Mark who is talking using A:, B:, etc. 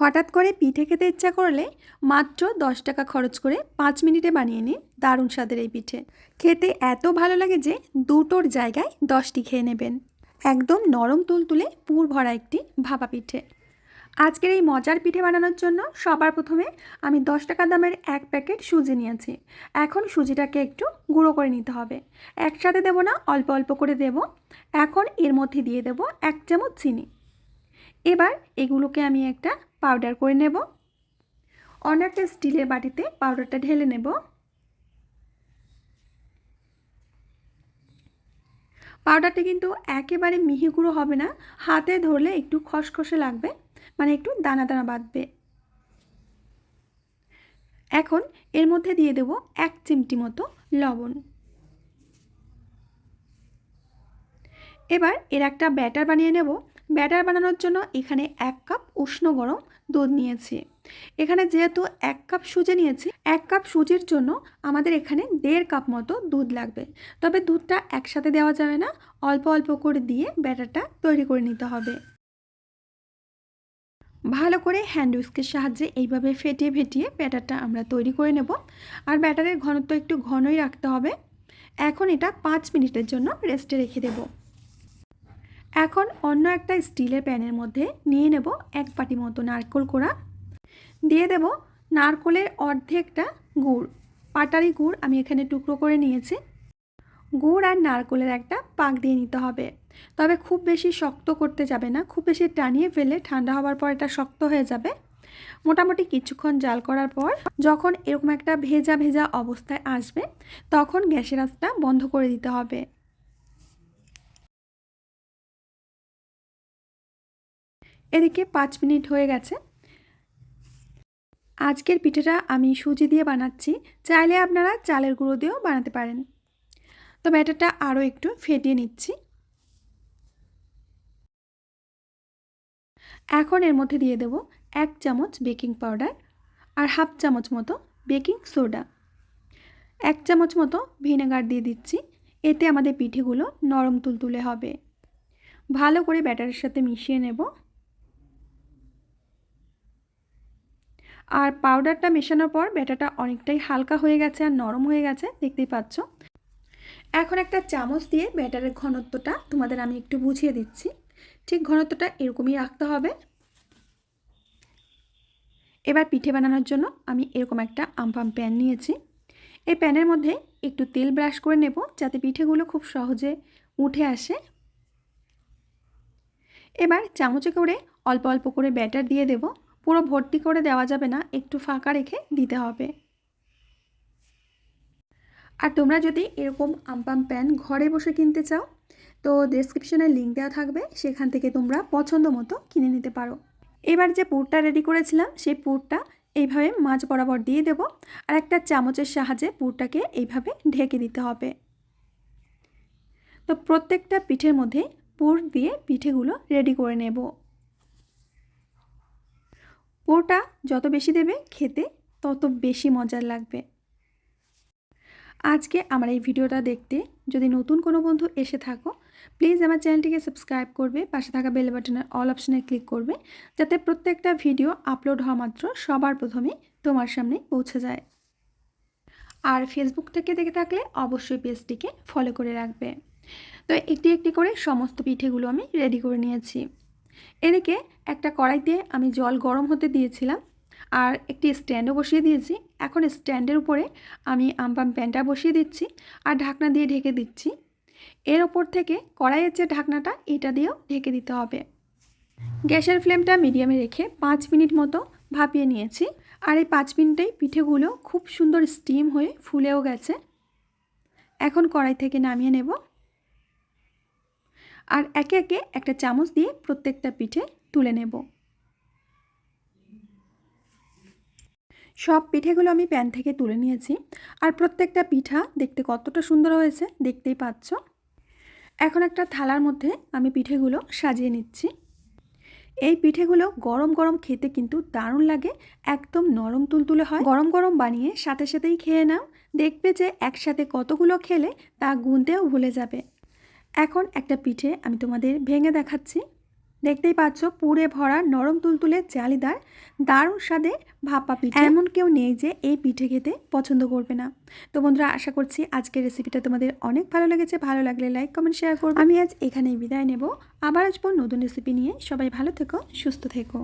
A: হঠাৎ করে পিঠে খেতে ইচ্ছা করলে মাত্র দশ টাকা খরচ করে পাঁচ মিনিটে বানিয়ে নিন দারুণ স্বাদের এই পিঠে। খেতে এত ভালো লাগে যে দুটোর জায়গায় দশটি খেয়ে নেবেন। একদম নরম তুলতুলে পুর ভরা একটি ভাপা পিঠে। আজকের এই মজার পিঠে বানানোর জন্য সবার প্রথমে আমি দশ টাকা দামের এক প্যাকেট সুজি নিয়েছি। এখন সুজিটাকে একটু গুঁড়ো করে নিতে হবে। একসাথে দেবো না, অল্প অল্প করে দেব। এখন এর মধ্যে দিয়ে দেব এক চামচ চিনি। এবার এগুলোকে আমি একটা পাউডার করে নেব। অন্য একটা স্টিলের বাটিতে পাউডারটা ঢেলে নেব। পাউডারটা কিন্তু একেবারে মিহি গুঁড়ো হবে না, হাতে ধরলে একটু খসখসে লাগবে মানে একটু দানা দানা বাঁধবে। এখন এর মধ্যে দিয়ে দেব এক চিমটি মতো লবণ। এবার এর একটা ব্যাটার বানিয়ে নেব। ব্যাটার বানানোর জন্য এখানে এক কাপ উষ্ণ গরম দুধ নিয়েছি। এখানে যেহেতু এক কাপ সুজি নিয়েছি, এক কাপ সুজির জন্য আমাদের এখানে দেড় কাপ মতো দুধ লাগবে। তবে দুধটা একসাথে দেওয়া যাবে না, অল্প অল্প করে দিয়ে ব্যাটারটা তৈরি করে নিতে হবে। ভালো করে হ্যান্ড উইস্কের সাহায্যে এইভাবে ফেটিয়ে ফেটিয়ে ব্যাটারটা আমরা তৈরি করে নেব। আর ব্যাটারের ঘনত্ব একটু ঘনই রাখতে হবে। এখন এটা পাঁচ মিনিটের জন্য রেস্টে রেখে দেব। এখন অন্য একটা স্টিলের প্যানের মধ্যে নিয়ে নেব এক পাটি মতো নারকোল কোড়া। দিয়ে দেব নারকোলের অর্ধেকটা গুড়। পাটারি গুড় আমি এখানে টুকরো করে নিয়েছি। গুড় আর নারকোলের একটা পাক দিয়ে নিতে হবে। তবে খুব বেশি শক্ত করতে যাবে না, খুব বেশি টানিয়ে ফেলে ঠান্ডা হওয়ার পর এটা শক্ত হয়ে যাবে। মোটামুটি কিছুক্ষণ জাল করার পর যখন এরকম একটা ভেজা ভেজা অবস্থায় আসবে, তখন গ্যাসের আঁচটা বন্ধ করে দিতে হবে। এদিকে পাঁচ মিনিট হয়ে গেছে। আজকের পিঠেটা আমি সুজি দিয়ে বানাচ্ছি। চাইলে আপনারা চালের গুঁড়ো দিয়েও বানাতে পারেন। তো ব্যাটারটা আরও একটু ফেটিয়ে নিচ্ছি। এখন এর মধ্যে দিয়ে দেব এক চামচ বেকিং পাউডার আর হাফ চামচ মতো বেকিং সোডা। এক চামচ মতো ভিনেগার দিয়ে দিচ্ছি। এতে আমাদের পিঠেগুলো নরম তুলতুলে হবে। ভালো করে ব্যাটারের সাথে মিশিয়ে নেব। আর পাউডারটা মেশানোর পর ব্যাটারটা অনেকটাই হালকা হয়ে গেছে আর নরম হয়ে গেছে, দেখতেই পাচ্ছ। এখন একটা চামচ দিয়ে ব্যাটারের ঘনত্বটা তোমাদের আমি একটু বুঝিয়ে দিচ্ছি। ঠিক ঘনত্বটা এরকমই রাখতে হবে। এবার পিঠে বানানোর জন্য আমি এরকম একটা আমপাম প্যান নিয়েছি। এই প্যানের মধ্যে একটু তেল ব্রাশ করে নেব যাতে পিঠেগুলো খুব সহজে উঠে আসে। এবার চামচে করে অল্প অল্প করে ব্যাটার দিয়ে দেব। পুরো ভর্তি করে দেওয়া যাবে না, একটু ফাঁকা রেখে দিতে হবে। আর তোমরা যদি এরকম আমপাম প্যান ঘরে বসে কিনতে চাও, তো ডেসক্রিপশনে লিঙ্ক দেওয়া থাকবে, সেখান থেকে তোমরা পছন্দ মতো কিনে নিতে পারো। এবার যে পুরটা রেডি করেছিলাম, সেই পুরটা এইভাবে মাছ বরাবর দিয়ে দেব, আর একটা চামচের সাহায্যে পুরটাকে এইভাবে ঢেকে দিতে হবে। তো প্রত্যেকটা পিঠের মধ্যে পুর দিয়ে পিঠেগুলো রেডি করে নেব। পুরটা যত বেশি দেবে খেতে তত বেশি মজার লাগবে। আজকে আমার এই ভিডিওটা দেখতে যদি নতুন কোনো বন্ধু এসে থাকো প্লিজ আমার চ্যানেলটিকে সাবস্ক্রাইব করবে, পাশে থাকা বেল বাটনের অল অপশানে ক্লিক করবে, যাতে প্রত্যেকটা ভিডিও আপলোড হওয়া মাত্র সবার প্রথমে তোমার সামনে পৌঁছে যায়। আর ফেসবুক থেকে দেখে থাকলে অবশ্যই পেজটিকে ফলো করে রাখবে। তো একটি একটি করে সমস্ত পিঠেগুলো আমি রেডি করে নিয়েছি। এদিকে একটা কড়াইতে আমি জল গরম হতে দিয়েছিলাম আর একটি স্ট্যান্ডও বসিয়ে দিয়েছি। এখন স্ট্যান্ডের উপরে আমি আমপাম প্যানটা বসিয়ে দিচ্ছি আর ঢাকনা দিয়ে ঢেকে দিচ্ছি। এর ওপর থেকে কড়াইয়ের যে ঢাকনাটা, এটা দিয়েও ঢেকে দিতে হবে। গ্যাসের ফ্লেমটা মিডিয়ামে রেখে পাঁচ মিনিট মতো ভাপিয়ে নিয়েছি আর এই পাঁচ মিনিটেই পিঠেগুলো খুব সুন্দর স্টিম হয়ে ফুলেও গেছে। এখন কড়াই থেকে নামিয়ে নেব। আর একে একে একটা চামচ দিয়ে প্রত্যেকটা পিঠে তুলে নেব। সব পিঠেগুলো আমি প্যান থেকে তুলে নিয়েছি আর প্রত্যেকটা পিঠা দেখতে কতটা সুন্দর হয়েছে দেখতেই পাচ্ছ। এখন একটা থালার মধ্যে আমি পিঠেগুলো সাজিয়ে নিচ্ছি। এই পিঠেগুলো গরম গরম খেতে কিন্তু দারুণ লাগে, একদম নরম তুলতুলে হয়। গরম গরম বানিয়ে সাথে সাথেই খেয়ে নাও, দেখবে যে একসাথে কতগুলো খেলে তা গুনতেও ভুলে যাবে। এখন একটা পিঠে আমি তোমাদের ভেঙে দেখাচ্ছি। দেখতেই পাচ্ছ পুরে ভরা নরম তুলতুলে জালিদার দারুণ স্বাদে ভাপা পিঠে। এমন কেউ নেই যে এই পিঠে খেতে পছন্দ করবে না। তো বন্ধুরা, আশা করছি আজকের রেসিপিটা তোমাদের অনেক ভালো লেগেছে। ভালো লাগলে লাইক কমেন্ট শেয়ার করব। আমি আজ এখানেই বিদায় নেব। আবার আসব নতুন রেসিপি নিয়ে। সবাই ভালো থেকো, সুস্থ থেকো।